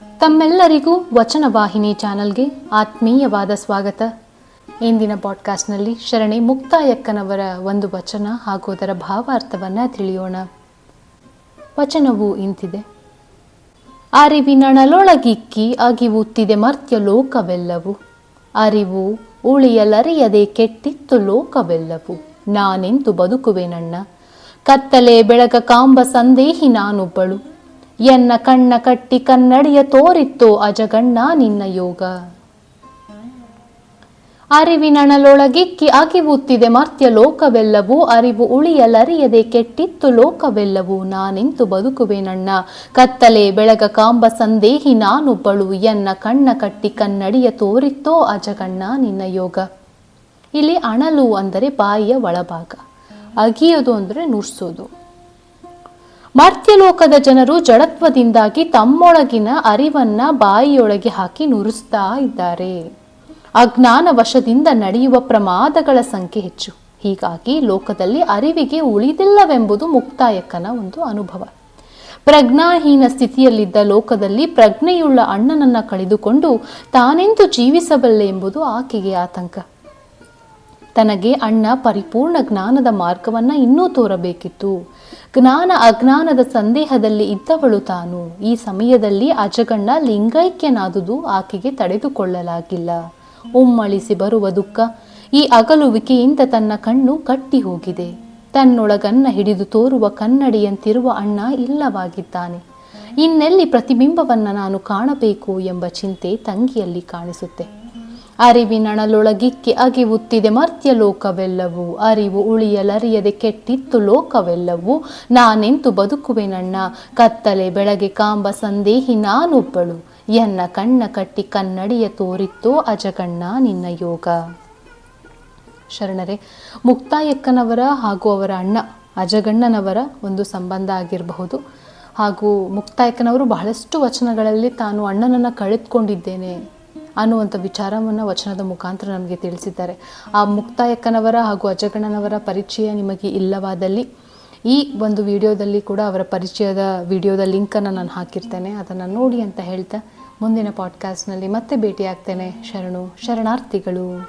ತಮ್ಮೆಲ್ಲರಿಗೂ ವಚನ ವಾಹಿನಿ ಚಾನಲ್ಗೆ ಆತ್ಮೀಯವಾದ ಸ್ವಾಗತ. ಇಂದಿನ ಪಾಡ್ಕಾಸ್ಟ್ನಲ್ಲಿ ಶರಣೆ ಮುಕ್ತಾಯಕ್ಕನವರ ಒಂದು ವಚನ ಹಾಗೂ ಅದರ ಭಾವಾರ್ಥವನ್ನು ತಿಳಿಯೋಣ. ವಚನವು ಇಂತಿದೆ. ಅರಿವಿನಳಲೊಳಗಿಕ್ಕಿ ಅಗಿವುತ್ತಿದೆ ಮರ್ತ್ಯ ಲೋಕವೆಲ್ಲವು. ಅರಿವು ಉಳಿಯಲರಿಯದೆ ಕೆಟ್ಟಿತ್ತು ಲೋಕವೆಲ್ಲವು. ನಾನೆಂದು ಬದುಕುವೆನಣ್ಣ ಕತ್ತಲೆ ಬೆಳಗ ಕಾಂಬ ಸಂದೇಹಿ ನಾನೊಬ್ಬಳು. ಎನ್ನ ಕಣ್ಣ ಕಟ್ಟಿ ಕನ್ನಡಿಯ ತೋರಿತ್ತೋ ಅಜಗಣ್ಣ ನಿನ್ನ ಯೋಗ. ಅರಿವಿನಣಲೊಳಗಿಕ್ಕಿ ಅಗಿವುತ್ತಿದೆ ಮರ್ತ್ಯ ಲೋಕವೆಲ್ಲವೂ, ಅರಿವು ಉಳಿಯಲರಿಯದೆ ಕೆಟ್ಟಿತ್ತು ಲೋಕವೆಲ್ಲವೂ. ನಾನಿಂತು ಬದುಕುವೆನಣ್ಣ ಕತ್ತಲೆ ಬೆಳಗ ಕಾಂಬ ಸಂದೇಹಿ ನಾನೊಬ್ಬಳು ಎನ್ನ ಕಣ್ಣ ಕಟ್ಟಿ ಕನ್ನಡಿಯ ತೋರಿತ್ತೋ ಅಜಗಣ್ಣ ನಿನ್ನ ಯೋಗ. ಇಲ್ಲಿ ಅಣಲು ಅಂದರೆ ಬಾಯಿಯ ಒಳಭಾಗ. ಅಗಿಯೋದು ಅಂದರೆ ನುಡ್ಸೋದು ಮರ್ತ್ಯಲೋಕದ ಜನರು ಜಡತ್ವದಿಂದಾಗಿ ತಮ್ಮೊಳಗಿನ ಅರಿವನ್ನ ಬಾಯಿಯೊಳಗೆ ಹಾಕಿ ನುರಿಸ್ತಾ ಇದ್ದಾರೆ. ಅಜ್ಞಾನ ವಶದಿಂದ ನಡೆಯುವ ಪ್ರಮಾದಗಳ ಸಂಖ್ಯೆ ಹೆಚ್ಚು. ಹೀಗಾಗಿ ಲೋಕದಲ್ಲಿ ಅರಿವಿಗೆ ಉಳಿದಿಲ್ಲವೆಂಬುದು ಮುಕ್ತಾಯಕ್ಕನ ಒಂದು ಅನುಭವ. ಪ್ರಜ್ಞಾಹೀನ ಸ್ಥಿತಿಯಲ್ಲಿದ್ದ ಲೋಕದಲ್ಲಿ ಪ್ರಜ್ಞೆಯುಳ್ಳ ಅಣ್ಣನನ್ನ ಕಳೆದುಕೊಂಡು ತಾನೆಂದು ಜೀವಿಸಬಲ್ಲೆ ಎಂಬುದು ಆಕೆಗೆ ಆತಂಕ. ತನಗೆ ಅಣ್ಣ ಪರಿಪೂರ್ಣ ಜ್ಞಾನದ ಮಾರ್ಗವನ್ನ ಇನ್ನೂ ತೋರಬೇಕಿತ್ತು. ಜ್ಞಾನ ಅಜ್ಞಾನದ ಸಂದೇಹದಲ್ಲಿ ಇದ್ದವಳು ತಾನು. ಈ ಸಮಯದಲ್ಲಿ ಅಜಗಣ್ಣ ಲಿಂಗೈಕ್ಯನಾದುದು ಆಕೆಗೆ ತಡೆದುಕೊಳ್ಳಲಾಗಿಲ್ಲ. ಉಮ್ಮಳಿಸಿ ಬರುವ ದುಃಖ ಈ ಅಗಲುವಿಕೆಯಿಂದ ತನ್ನ ಕಣ್ಣು ಕಟ್ಟಿ ಹೋಗಿದೆ. ತನ್ನೊಳಗನ್ನ ಹಿಡಿದು ತೋರುವ ಕನ್ನಡಿಯಂತಿರುವ ಅಣ್ಣ ಇಲ್ಲವಾಗಿದ್ದಾನೆ. ಇನ್ನೆಲ್ಲಿ ಪ್ರತಿಬಿಂಬವನ್ನ ನಾನು ಕಾಣಬೇಕು ಎಂಬ ಚಿಂತೆ ತಂಗಿಯಲ್ಲಿ ಕಾಣಿಸುತ್ತೆ. ಅರಿವಿನಣಲೊಳಗಿಕ್ಕಿ ಅಗಿವುತ್ತಿದೆ ಮರ್ತ್ಯ ಲೋಕವೆಲ್ಲವೂ. ಅರಿವು ಉಳಿಯಲರಿಯದೆ ಕೆಟ್ಟಿತ್ತು ಲೋಕವೆಲ್ಲವೂ. ನಾನೆಂತು ಬದುಕುವೆನಣ್ಣ ಕತ್ತಲೆ ಬೆಳಗ್ಗೆ ಕಾಂಬ ಸಂದೇಹಿ ನಾನೊಬ್ಬಳು. ಎನ್ನ ಕಣ್ಣ ಕಟ್ಟಿ ಕನ್ನಡಿಯ ತೋರಿತ್ತೋ ಅಜಗಣ್ಣ ನಿನ್ನ ಯೋಗ. ಶರಣರೇ, ಮುಕ್ತಾಯಕ್ಕನವರ ಹಾಗೂ ಅವರ ಅಣ್ಣ ಅಜಗಣ್ಣನವರ ಒಂದು ಸಂಬಂಧ ಆಗಿರಬಹುದು. ಹಾಗೂ ಮುಕ್ತಾಯಕ್ಕನವರು ಬಹಳಷ್ಟು ವಚನಗಳಲ್ಲಿ ತಾನು ಅಣ್ಣನನ್ನು ಕಳೆದುಕೊಂಡಿದ್ದೇನೆ. ಅನ್ನುವಂಥ ವಿಚಾರವನ್ನು ವಚನದ ಮುಖಾಂತರ ನಮಗೆ ತಿಳಿಸಿದ್ದಾರೆ. ಆ ಮುಕ್ತಾಯಕ್ಕನವರ ಹಾಗೂ ಅಜಗಣ್ಣನವರ ಪರಿಚಯ ನಿಮಗೆ ಇಲ್ಲವಾದಲ್ಲಿ ಈ ಒಂದು ವಿಡಿಯೋದಲ್ಲಿ ಕೂಡ ಅವರ ಪರಿಚಯದ ವಿಡಿಯೋದ ಲಿಂಕನ್ನು ನಾನು ಹಾಕಿರ್ತೇನೆ. ಅದನ್ನು ನೋಡಿ ಅಂತ ಹೇಳ್ತಾ ಮುಂದಿನ ಪಾಡ್ಕಾಸ್ಟ್ನಲ್ಲಿ ಮತ್ತೆ ಭೇಟಿಯಾಗ್ತೇನೆ. ಶರಣು, ಶರಣಾರ್ಥಿಗಳು.